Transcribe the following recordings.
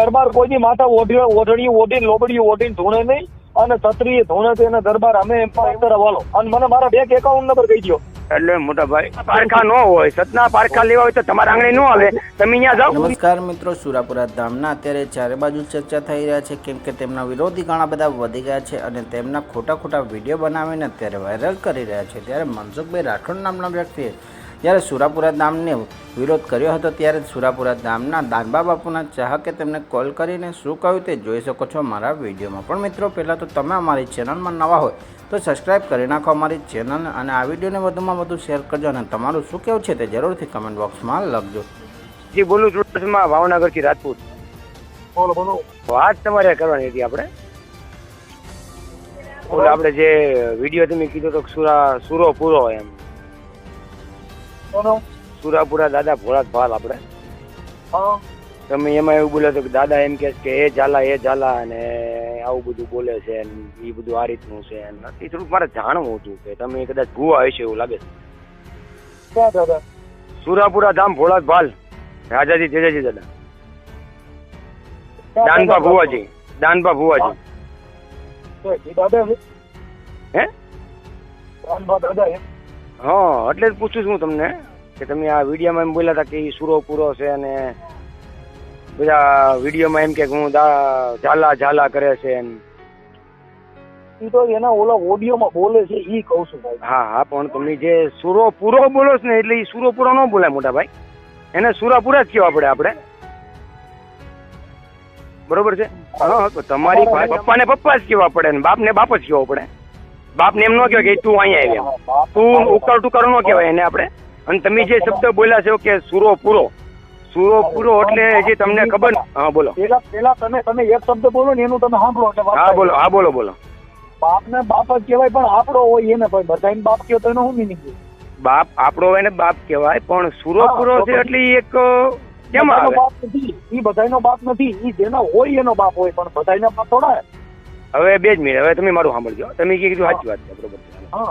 દરબાર કોઈની માથા ઓઢણી ઓઢીને લોબડી ઓઢીને ધૂણે નહીં અને છત્રી ધૂણે છે એને દરબાર અમે હાલો. અને મને મારા બેંક એકાઉન્ટ નંબર કહી દો એટલે મોટા ભાઈ પારખા ન હોય સતના પારખા લેવા હોય તો તમારા આંગણે ન આવે તમે અહીંયા જાઓ. નમસ્કાર મિત્રો સુરાપુરા ધામના અત્યારે ચારે બાજુ ચર્ચા થઈ રહ્યા છે કેમ કે તેમના વિરોધી ઘણા બધા વધી ગયા છે અને તેમના ખોટા ખોટા વીડિયો બનાવીને અત્યારે વાયરલ કરી રહ્યા છે. ત્યારે મનસુખભાઈ રાઠોડ નામના વ્યક્તિએ જ્યારે સુરાપુરા ધામને વિરોધ કર્યો હતો ત્યારે સુરાપુરા ધામના દાનબા બાપુના ચાહકે તેમને કોલ કરીને શું કહ્યું તે જોઈ શકો છો મારા વિડીયોમાં. પણ મિત્રો પહેલાં તો તમે અમારી ચેનલમાં નવા હોય તો સબસ્ક્રાઈબ કરી નાખો અમારી ચેનલ અને આ વિડીયોને વધુમાં વધુ શેર કરજો અને તમારું શું કહેવું છે તે જરૂરથી કમેન્ટ બોક્સમાં લખજો. જી બોલું છું ભાવનગરથી રાજપૂત. બોલો બોલો. વાત તમારે કરવાની હતી આપણે. ઓલો આપણે જે વીડિયો તમે કીધો તો સુરા સુરો પૂરો એમ. બોલો સુરાપુરા દાદા ભોળાત ભાલ આપણે. હા. તમે એમાં એવું બોલ્યો હતો કે દાદા એમ કે એ ઝાલા એ ઝાલા અને આવું બધું બોલે છે એ બધું આ રીતનું છે. એ થોડુંક મારે જાણવું હતું કે તમે કદાચ ભૂવા હશે એવું લાગે છે. ક્યાં દાદા? સુરાપુરા ધામ ભોળાત ભાલ. રાજાજી જેજાજી દાદા. દાનભા ભુવાજી. દાનભા ભુવાજી. દાદા હે? દાનભા દાદા હા એટલે જ પૂછું છું તમને કે તમે આ વિડીયોમાં એમ બોલ્યા હતા કે ઈ સુરો પૂરો છે અને બધા વિડીયોમાં એમ કે હું ઝાલા ઝાલા કરે છે એમ. ઈ તો એના ઓલા ઓડિયોમાં બોલે છે ઈ કહું છું ભાઈ. હા હા પણ તમે જે સુરો પૂરો બોલો છો ને એટલે ઈ સુરો પૂરો ન બોલાય મોટા ભાઈ. એને સુરા પૂરા જ કહેવા પડે આપણે. બરોબર છે? હા તો તમારી પપ્પાને પપ્પા જ કહેવા પડે ને બાપને બાપ જ કહેવો પડે. બાપને એમ ન કહેવાય કે તું અહીંયા આવી તું ઉકાર ટુકાર ન કહેવાય એને આપણે. અને તમે જે શબ્દ બોલ્યા છો કે સુરો પૂરો. સુરો પૂરો એટલે જે તમને ખબર હા બોલો. પેલા પેલા તમે તમે એક શબ્દ બોલો ને એનું તમે સાંભળો એટલે હા બોલો. હા બોલો બોલો. બાપ ને બાપ જ કહેવાય પણ આપણો હોય એને ભાઈ બધાને બાપ કહેતો એનો શું મિનિંગ બાપ આપણો એને બાપ કહેવાય પણ સુરો પૂરો છે એટલે એક કેમ આવે? બાપ નથી. એ બધાનો બાપ નથી. એ જેનો હોય એનો બાપ હોય પણ બધાના બાપ થોડા હવે બે જ મિનિટ હવે તમે મારું સાંભળજો તમે કીધું સાચી વાત છે બરોબર છે.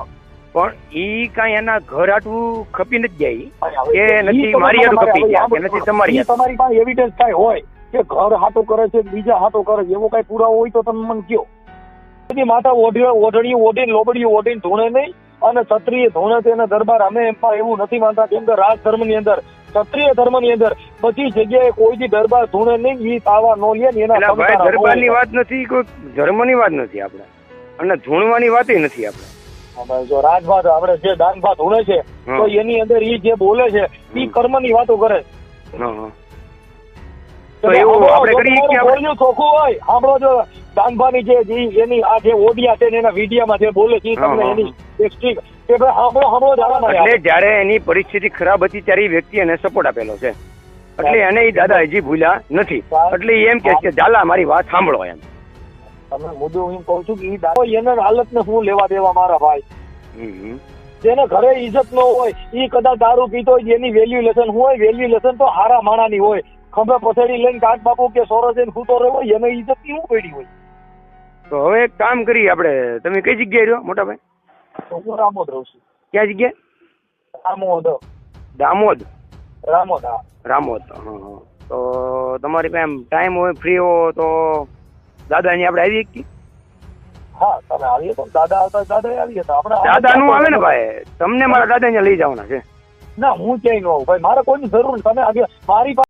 પણ ઈ કાંઈ એના ઘર આટલું ખપી નથી જાય. કે નથી મારી હાટું ખપી ગયા, કે નથી તમારી તમારી પાસે એવિડન્સ કાંઈ હોય કે ઘર હાટો કરે છે બીજા હાટો કરે છે એવો કાંઈ પુરાવો હોય તો તમે મને કયો. બધી માથા ઓઢી ઓઢણી ઓઢીને લોબડી ઓઢીને ધૂણે નહીં. અને ક્ષત્રિય ધૂણે દરબાર અમે એમાં એવું નથી માનતા કેમ કે રાજ ધર્મની અંદર ક્ષત્રિય ધર્મની અંદર બધી જગ્યાએ કોઈથી દરબાર ધૂણે નહીં ઈ તાવા નો લે ને એના દરબારની વાત નથી કોઈ ધર્મની વાત નથી આપણે. અને ધૂણવાની વાત નથી આપણે. જો રાજભાત આપણે જે દાનભાત ધૂણે છે તો એની અંદર ઈ જે બોલે છે ઈ કર્મની વાતો કરે તો એવું આપણે કરીએ કે બોલ્યું ચોખ્ખું હોય સાંભળો જો દાનભાની જે એની આ જે ઓડિયા છે એના વિડિયામાં જે બોલે છે તમને એની એટલે જયારે એની પરિસ્થિતિ ખરાબ હતી ત્યારે એ વ્યક્તિ એને સપોર્ટ આપેલો છે. એટલે એને એ દાદા હજી ભૂલ્યા નથી. એટલે એમ કે છે ઝાલા મારી વાત સાંભળો એમ. તમે મુદ્દો હું કહું છું કે ઈ દાદો એના હાલતને હું લેવા દેવા મારા ભાઈ. જેને ઘરે ઇજ્જત ન હોય એ કદાચ દારૂ પીતો હોય એની વેલ્યુલેશન હોય વેલ્યુલેશન તો હારા માણાની હોય. ખંભે પથેડી લઈને કાચ બાપુ કે સોરો જઈને ખૂટો રહ્યો હોય એને ઇજ્જતની હું પડી હોય? તો હવે એક કામ કરીએ આપણે. તમે કઈ જગ્યાએ રહ્યો મોટા ભાઈ? હું રામોદ રહું છું. ક્યાં જગ્યા રામોદ. દામોદ રામોદ હા. રામોદ હા તો તમારી પાસે એમ ટાઈમ હોય ફ્રી હો તો દાદા અહીંયા આપણે આવી શકીએ હા તમે આવીએ તો. દાદા આવતા દાદા આવીએ તો આપણે દાદા નું આવે ને ભાઈ. તમને મારા દાદા અહીંયા લઈ જવાના છે. ના હું ક્યાંય ન આવું. ભાઈ મારે કોઈની જરૂર તમે આગળ મારી પાસે